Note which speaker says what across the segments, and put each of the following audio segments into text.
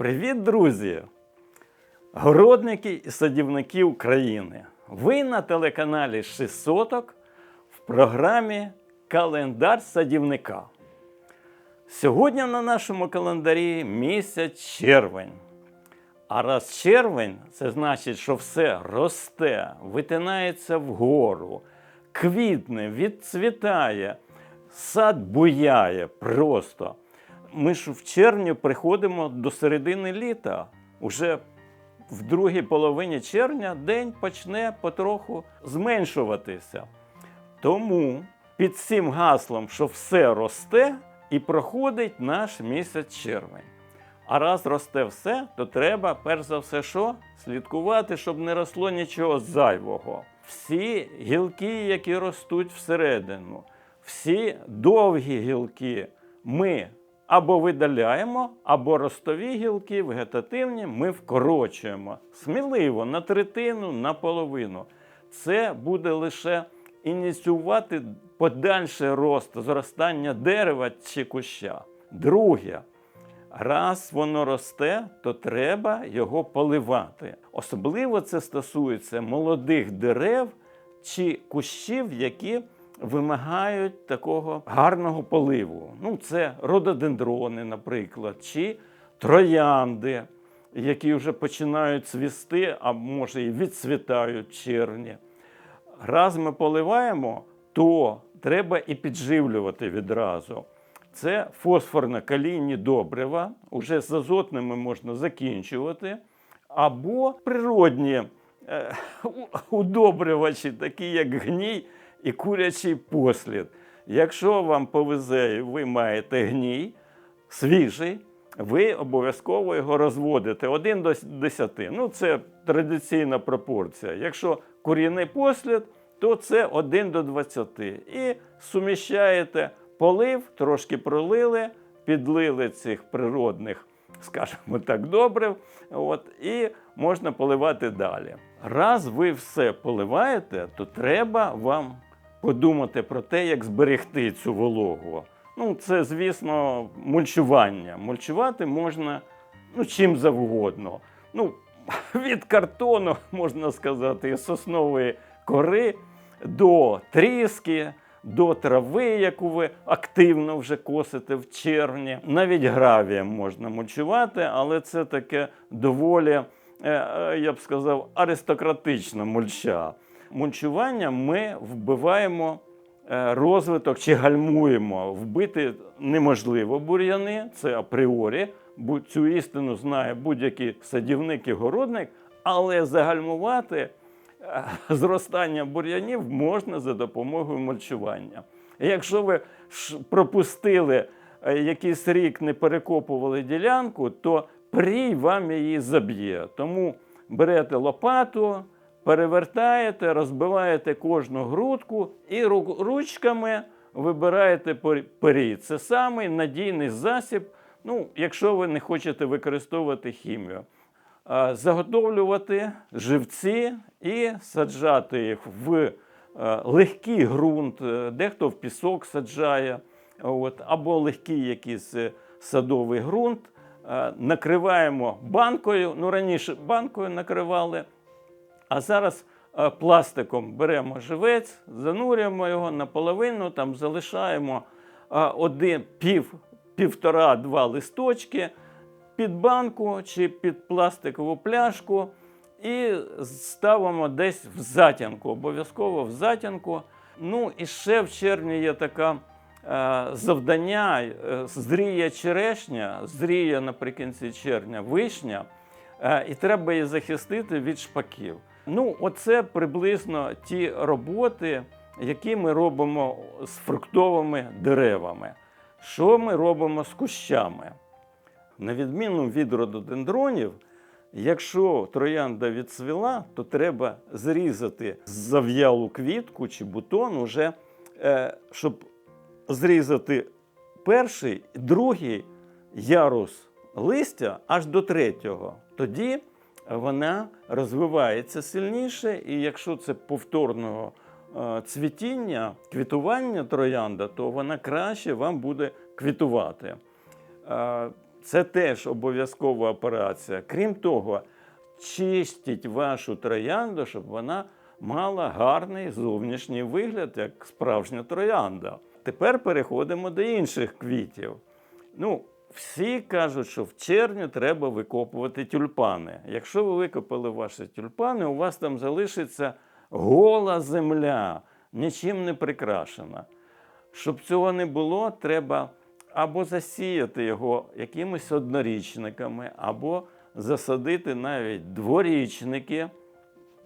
Speaker 1: Привіт, друзі! Городники і садівники України. Ви на телеканалі «Шістсоток» в програмі Календар садівника. Сьогодні на нашому календарі місяць червень. А раз червень, це значить, що все росте, витинається вгору, квітне, відцвітає, сад буяє просто. Ми ж в червні приходимо до середини літа. Уже в другій половині червня день почне потроху зменшуватися. Тому під цим гаслом, що все росте, і проходить наш місяць червень. А раз росте все, то треба, перш за все, що? Слідкувати, щоб не росло нічого зайвого. Всі гілки, які ростуть всередину, всі довгі гілки ми або видаляємо, або ростові гілки, вегетативні, ми вкорочуємо. Сміливо на третину, на половину. Це буде лише ініціювати подальший рост, зростання дерева чи куща. Друге, раз воно росте, то треба його поливати. Особливо це стосується молодих дерев чи кущів, які вимагають такого гарного поливу. Ну, це рододендрони, наприклад, чи троянди, які вже починають цвісти, а може і відцвітають червні. Раз ми поливаємо, то треба і підживлювати відразу. Це фосфорно-калійні добрива, уже з азотними можна закінчувати, або природні е, у- удобрювачі, такі як гній і курячий послід. Якщо вам повезе і ви маєте гній свіжий, ви обов'язково його розводите 1 до 10. Ну, це традиційна пропорція. Якщо курінний послід, то це 1 до 20. І суміщаєте полив, трошки пролили, підлили цих природних, скажімо так, добрив, от, і можна поливати далі. Раз ви все поливаєте, то треба вам подумати про те, як зберегти цю вологу. Ну, це, звісно, мульчування. Мульчувати можна ну, чим завгодно. Ну, від картону, можна сказати, і соснової кори до тріски, до трави, яку ви активно вже косите в червні. Навіть гравієм можна мульчувати, але це таке доволі, е, е, я б сказав, аристократична мульча. Мульчування ми вбиваємо е, розвиток чи гальмуємо. Вбити неможливо бур'яни, це апріорі. Цю істину знає будь-який садівник і городник, але загальмувати е, зростання бур'янів можна за допомогою мульчування. Якщо ви пропустили е, якийсь рік, не перекопували ділянку, то прій вам її заб'є. Тому берете лопату, перевертаєте, розбиваєте кожну грудку і ручками вибираєте перій. Це самий надійний засіб, ну, якщо ви не хочете використовувати хімію. Заготовлювати живці і саджати їх в е, легкий ґрунт, е, дехто в пісок саджає, от, або легкий якийсь е, садовий ґрунт. Накриваємо банкою. Ну, раніше банкою накривали, а зараз е, пластиком беремо живець, занурюємо його наполовину, там залишаємо е, один, пів, півтора-два листочки під банку чи під пластикову пляшку і ставимо десь в затінку, обов'язково в затінку. Ну і ще в червні є така е, завдання, е, зріє черешня, зріє наприкінці червня вишня, і треба її захистити від шпаків. Ну, оце приблизно ті роботи, які ми робимо з фруктовими деревами. Що ми робимо з кущами? На відміну від рододендронів, якщо троянда відцвіла, то треба зрізати зав'ялу квітку чи бутон, уже, е, щоб зрізати перший, другий ярус листя аж до третього. Тоді вона розвивається сильніше, і якщо це повторного е, цвітіння, квітування троянда, то вона краще вам буде квітувати. Е, Це теж обов'язкова операція. Крім того, чистіть вашу троянду, щоб вона мала гарний зовнішній вигляд, як справжня троянда. Тепер переходимо до інших квітів. Ну, всі кажуть, що в червні треба викопувати тюльпани. Якщо ви викопали ваші тюльпани, у вас там залишиться гола земля, нічим не прикрашена. Щоб цього не було, треба або засіяти його якимись однорічниками, або засадити навіть дворічники.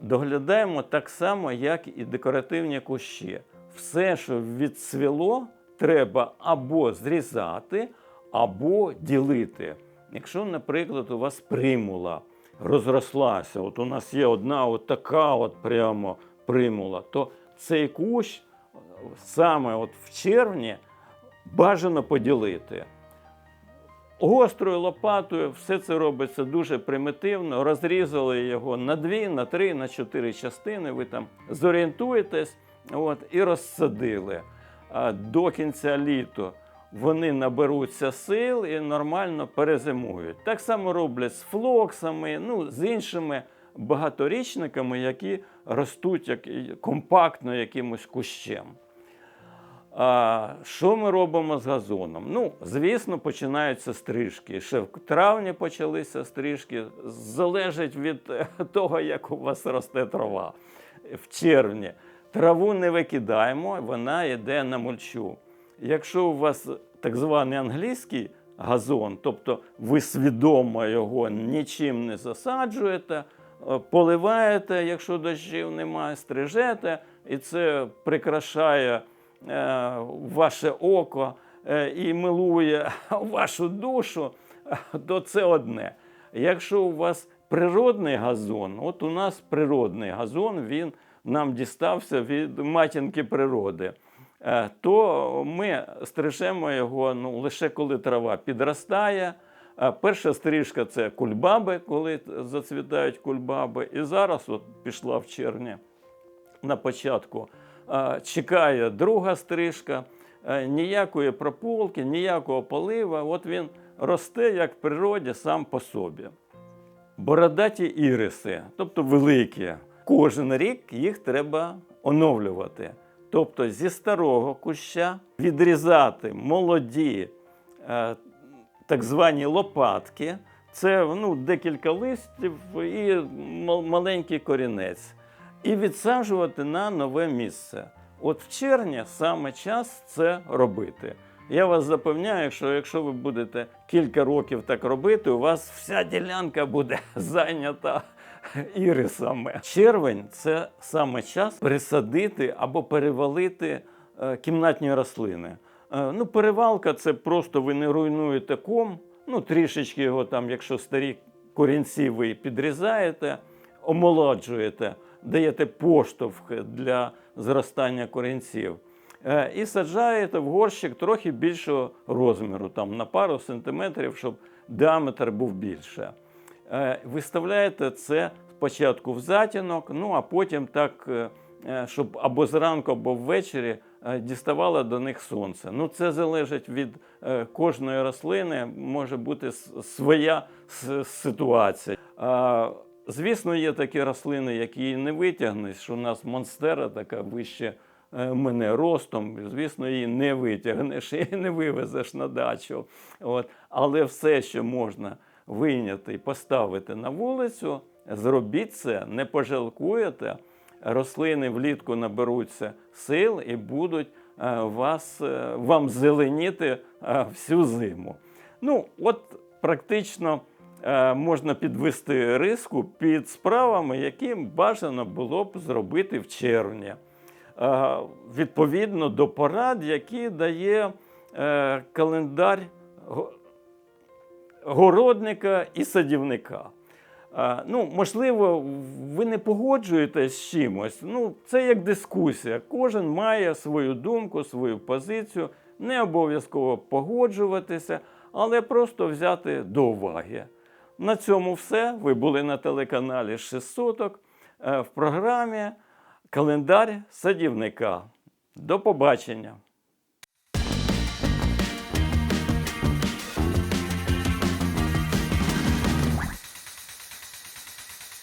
Speaker 1: Доглядаємо так само, як і декоративні кущі. Все, що відцвіло, треба або зрізати, або ділити. Якщо, наприклад, у вас примула розрослася, от у нас є одна от така от прямо примула, то цей кущ е, саме от в червні бажано поділити. Гострою лопатою все це робиться дуже примітивно. Розрізали його на дві, на три, на чотири частини. Ви там зорієнтуєтесь от, і розсадили. До кінця літа вони наберуться сил і нормально перезимують. Так само роблять з флоксами, ну, з іншими багаторічниками, які ростуть як, компактно якимось кущем. А, що ми робимо з газоном? Ну, звісно, починаються стрижки. Ще в травні почалися стрижки. Залежить від е, того, як у вас росте трава. В червні траву не викидаємо, вона йде на мульчу. Якщо у вас так званий англійський газон, тобто ви свідомо його нічим не засаджуєте, е, поливаєте, якщо дощів немає, стрижете, і це прикрашає е, ваше око е, і милує вашу душу, то це одне. Якщо у вас природний газон, от у нас природний газон, він нам дістався від матінки природи, то ми стрижемо його ну, лише коли трава підростає. Е, Перша стрижка це кульбаби, коли зацвітають кульбаби. І зараз, от пішла в червні на початку, е, чекає друга стрижка, е, ніякої прополки, ніякого полива. От він росте як в природі сам по собі. Бородаті іриси, тобто великі. Кожен рік їх треба оновлювати. Тобто зі старого куща відрізати молоді е, так звані лопатки. Це ну, декілька листів і маленький корінець. І відсаджувати на нове місце. От в червні саме час це робити. Я вас запевняю, що якщо ви будете кілька років так робити, у вас вся ділянка буде зайнята ірисами. Червень це саме час пересадити або перевалити е, кімнатні рослини. Е, ну, перевалка це просто ви не руйнуєте ком, ну трішечки його там, якщо старі корінці ви підрізаєте, омолоджуєте, даєте поштовх для зростання корінців. Е, І саджаєте в горщик трохи більшого розміру, там на пару сантиметрів, щоб діаметр був більше. Е, Виставляєте це спочатку в затінок, ну а потім так, е, е, щоб або зранку, або ввечері діставало до них сонце. Ну, це залежить від кожної рослини, може бути своя ситуація. Звісно, є такі рослини, які не витягнеш, що у нас монстера така вище мене ростом. Звісно, її не витягнеш і не вивезеш на дачу. От. Але все, що можна вийняти і поставити на вулицю, зробіть це, не пожалкуєте. Рослини влітку наберуться сил і будуть е, вас, е, вам зеленіти е, всю зиму. Ну, от практично можна підвести риску під справами, які бажано було б зробити в червні. Відповідно до порад, які дає календар городника і садівника. Ну, можливо, ви не погоджуєтесь з чимось. Ну, це як дискусія. Кожен має свою думку, свою позицію. Не обов'язково погоджуватися, але просто взяти до уваги. На цьому все. Ви були на телеканалі 600 в програмі Календар садівника. До побачення!